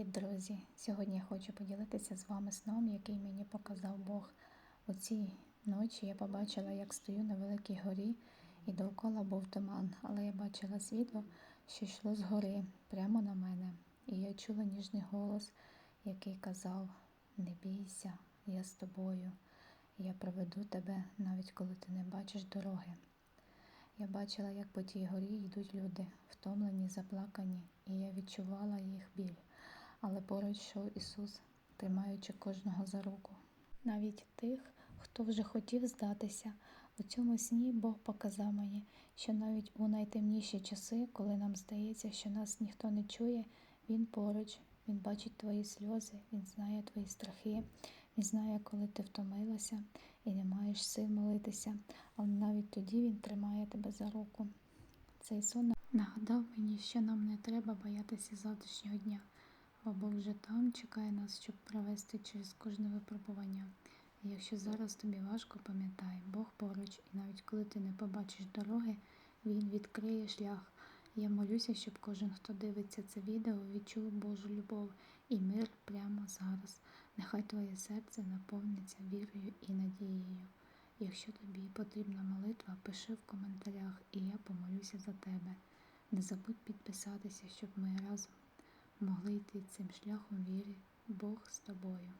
Привіт, друзі! Сьогодні я хочу поділитися з вами сном, який мені показав Бог. У цій ночі я побачила, як стою на великій горі, і довкола був туман, але я бачила світло, що йшло з гори прямо на мене. І я чула ніжний голос, який казав: Не бійся, я з тобою. Я проведу тебе, навіть коли ти не бачиш дороги. Я бачила, як по тій горі йдуть люди, втомлені, заплакані, і я відчувала їх біль. Але поруч йшов Ісус, тримаючи кожного за руку. Навіть тих, хто вже хотів здатися, у цьому сні Бог показав мені, що навіть у найтемніші часи, коли нам здається, що нас ніхто не чує, Він поруч, Він бачить твої сльози, Він знає твої страхи, Він знає, коли ти втомилася і не маєш сил молитися, але навіть тоді Він тримає тебе за руку. Цей сон нагадав мені, що нам не треба боятися завтрашнього дня, Бог вже там чекає нас, щоб провести через кожне випробування. І якщо зараз тобі важко, пам'ятай, Бог поруч, і навіть коли ти не побачиш дороги, Він відкриє шлях. Я молюся, щоб кожен, хто дивиться це відео, відчув Божу любов і мир прямо зараз. Нехай твоє серце наповниться вірою і надією. Якщо тобі потрібна молитва, пиши в коментарях, і я помолюся за тебе. Не забудь підписатися, щоб ми разом могли йти цим шляхом віри. Бог з тобою.